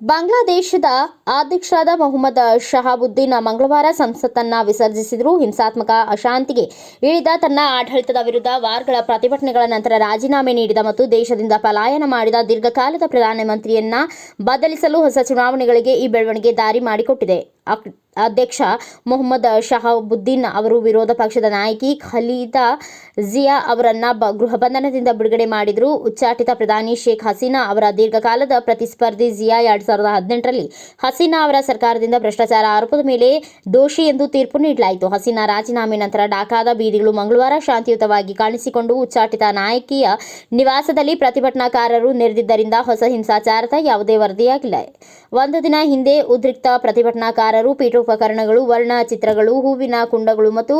ಬಾಂಗ್ಲಾದೇಶದ ಅಧ್ಯಕ್ಷರಾದ ಮೊಹಮ್ಮದ್ ಶಹಾಬುದ್ದೀನ್ ಮಂಗಳವಾರ ಸಂಸತ್ತನ್ನ ವಿಸರ್ಜಿಸಿದರು. ಹಿಂಸಾತ್ಮಕ ಅಶಾಂತಿಗೆ ಇಳಿದ ತನ್ನ ಆಡಳಿತದ ವಿರುದ್ಧ ವಾರ್ಗಳ ಪ್ರತಿಭಟನೆಗಳ ನಂತರ ರಾಜೀನಾಮೆ ನೀಡಿದ ಮತ್ತು ದೇಶದಿಂದ ಪಲಾಯನ ಮಾಡಿದ ದೀರ್ಘಕಾಲದ ಪ್ರಧಾನಮಂತ್ರಿಯನ್ನ ಬದಲಿಸಲು ಹೊಸ ಚುನಾವಣೆಗಳಿಗೆ ಈ ಬೆಳವಣಿಗೆ ದಾರಿ ಮಾಡಿಕೊಟ್ಟಿದೆ. ಅಧ್ಯಕ್ಷ ಮೊಹಮ್ಮದ್ ಶಹಾಬುದ್ದೀನ್ ಅವರು ವಿರೋಧ ಪಕ್ಷದ ನಾಯಕಿ ಖಲೀದಾ ಜಿಯಾ ಅವರನ್ನ ಗೃಹ ಬಂಧನದಿಂದ ಬಿಡುಗಡೆ ಮಾಡಿದರು. ಉಚ್ಚಾಟಿತ ಪ್ರಧಾನಿ ಶೇಖ್ ಹಸೀನಾ ಅವರ ದೀರ್ಘಕಾಲದ ಪ್ರತಿಸ್ಪರ್ಧಿ ಜಿಯಾ ಎರಡ್ ಸಾವಿರದ ಹದಿನೆಂಟರಲ್ಲಿ. ಹಸೀನಾ ಅವರ ಸರ್ಕಾರದಿಂದ ಭ್ರಷ್ಟಾಚಾರ ಆರೋಪದ ಮೇಲೆ ದೋಷಿ ಎಂದು ತೀರ್ಪು ನೀಡಲಾಯಿತು. ಹಸೀನಾ ರಾಜೀನಾಮೆ ನಂತರ ಡಾಕಾದ ಬೀದಿಗಳು ಮಂಗಳವಾರ ಶಾಂತಿಯುತವಾಗಿ ಕಾಣಿಸಿಕೊಂಡು ಉಚ್ಚಾಟಿತ ನಾಯಕಿಯ ನಿವಾಸದಲ್ಲಿ ಪ್ರತಿಭಟನಾಕಾರರು ನೆರೆದಿದ್ದರಿಂದ ಹೊಸ ಹಿಂಸಾಚಾರದ ಯಾವುದೇ ವರದಿಯಾಗಿಲ್ಲ. ಒಂದು ದಿನ ಹಿಂದೆ ಉದ್ರಿಕ್ತ ಪ್ರತಿಭಟನಾಕಾರರು ಪೀಠೋಪಕರಣಗಳು ವರ್ಣಚಿತ್ರಗಳು, ಹೂವಿನ ಕುಂಡಗಳು ಮತ್ತು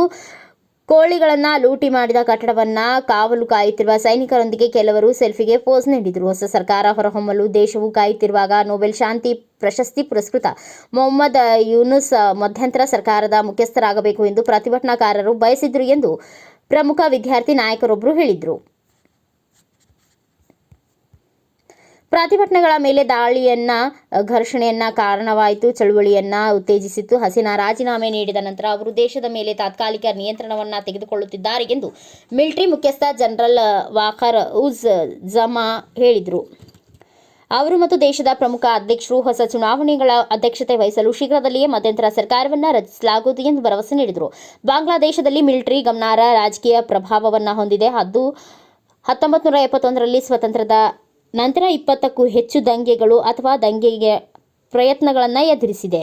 ಕೋಳಿಗಳನ್ನ ಲೂಟಿ ಮಾಡಿದ ಕಟ್ಟಡವನ್ನ ಕಾವಲು ಕಾಯುತ್ತಿರುವ ಸೈನಿಕರೊಂದಿಗೆ ಕೆಲವರು ಸೆಲ್ಫಿಗೆ ಪೋಸ್ ನೀಡಿದರು. ಹೊಸ ಸರ್ಕಾರ ಹೊರಹೊಮ್ಮಲು ದೇಶವು ಕಾಯುತ್ತಿರುವಾಗ ನೊಬೆಲ್ ಶಾಂತಿ ಪ್ರಶಸ್ತಿ ಪುರಸ್ಕೃತ. ಮೊಹಮ್ಮದ್ ಯೂನುಸ್ ಮಧ್ಯಂತರ ಸರ್ಕಾರದ ಮುಖ್ಯಸ್ಥರಾಗಬೇಕು ಎಂದು ಪ್ರತಿಭಟನಾಕಾರರು ಬಯಸಿದ್ರು ಎಂದು ಪ್ರಮುಖ ವಿದ್ಯಾರ್ಥಿ ನಾಯಕರೊಬ್ಬರು ಹೇಳಿದರು. ಪ್ರತಿಭಟನೆಗಳ ಮೇಲೆ ದಾಳಿಯನ್ನ ಘರ್ಷಣೆಯನ್ನ ಕಾರಣವಾಯಿತು, ಚಳುವಳಿಯನ್ನ ಉತ್ತೇಜಿಸಿತ್ತು. ಹಸೀನಾ ರಾಜೀನಾಮೆ ನೀಡಿದ ನಂತರ ಅವರು ದೇಶದ ಮೇಲೆ ತಾತ್ಕಾಲಿಕ ನಿಯಂತ್ರಣವನ್ನ ತೆಗೆದುಕೊಳ್ಳುತ್ತಿದ್ದಾರೆ ಎಂದು ಮಿಲಿಟರಿ ಮುಖ್ಯಸ್ಥ ಜನರಲ್ ವಾಕರ್ ಉಜ್ ಜಮಾ ಹೇಳಿದರು. ಅವರು ಮತ್ತು ದೇಶದ ಪ್ರಮುಖ ಅಧ್ಯಕ್ಷರು ಹೊಸ ಚುನಾವಣೆಗಳ ಅಧ್ಯಕ್ಷತೆ ವಹಿಸಲು ಶೀಘ್ರದಲ್ಲಿಯೇ ಮಧ್ಯಂತರ ಸರ್ಕಾರವನ್ನು ರಚಿಸಲಾಗುವುದು ಎಂದು ಭರವಸೆ ನೀಡಿದರು. ಬಾಂಗ್ಲಾದೇಶದಲ್ಲಿ ಮಿಲಿಟರಿ ಗಮನಾರ್ಹ ರಾಜಕೀಯ ಪ್ರಭಾವವನ್ನು ಹೊಂದಿದೆ. ಅದು ಹತ್ತೊಂಬತ್ತು ನೂರ ಎಪ್ಪತ್ತೊಂದರಲ್ಲಿ ಸ್ವತಂತ್ರದ ನಂತರ ಇಪ್ಪತ್ತಕ್ಕೂ ಹೆಚ್ಚು ದಂಗೆಗಳು ಅಥವಾ ದಂಗೆಗೆ ಪ್ರಯತ್ನಗಳನ್ನು ಎದುರಿಸಿದೆ.